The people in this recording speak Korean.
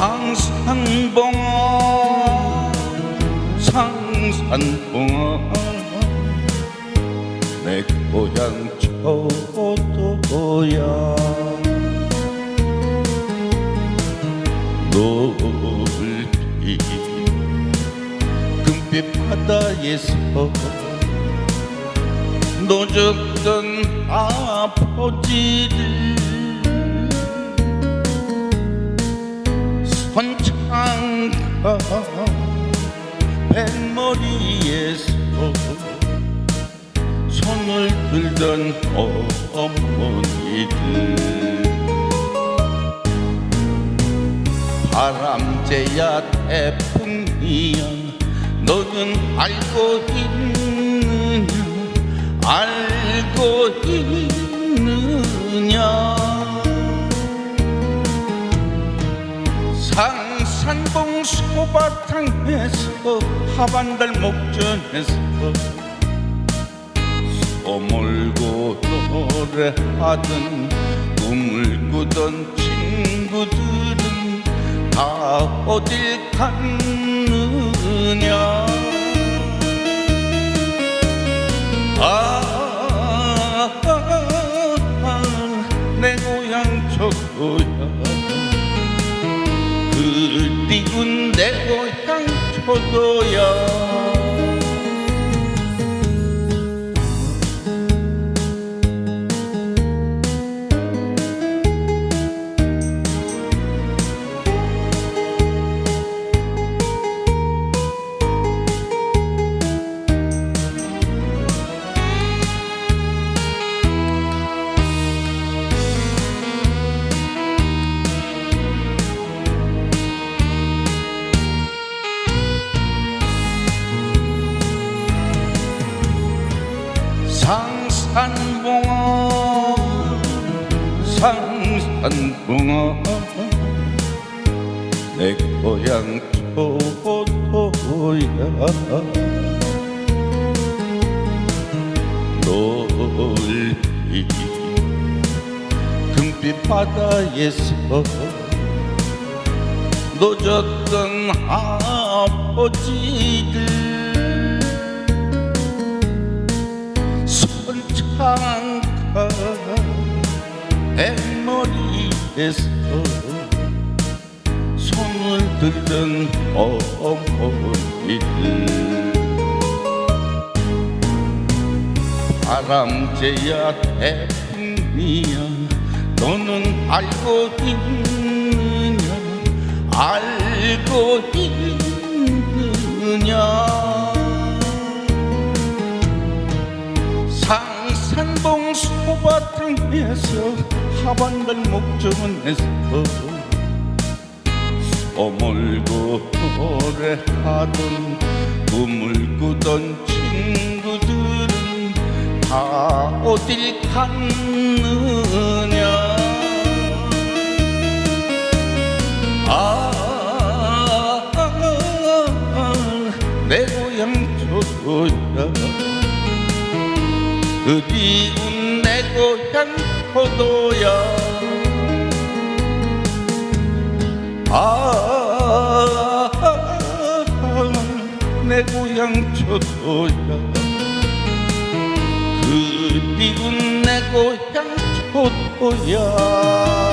상산봉아 상산봉아 내 고향 저도야? 노을빛 금빛 바다에서 노젓던 아버지를 선창가 뱃머리에서 손을 들던 어머니들. 바람제야 태풍이야 너는 알고 있느냐 알고 있느냐 상산봉 소바탕에서 하반달 목전에서 어물고 노래하던 꿈을 꾸던 친구들은 다 어딜 갔느냐? 아, 내 고향 저고야 그리운 내 고향 저도야 상산봉아 상산봉아 내 고향 초도야. 넓이 금빛 바다에서 노졌던 아버지들 창가 뱃머리에서 손을 들던 어머니들. 바람제야 태풍이야. 너는 알고 있느 상산봉 소바탕에서 하반달 목전에서 어물고 노래하던 꿈을 꾸던 친구들은 다 어딜 갔느냐? 아 내 고향 저도야 그리운 내 고향 포도야? 아 내 고향 저도야. 그리운 내 고향 포도야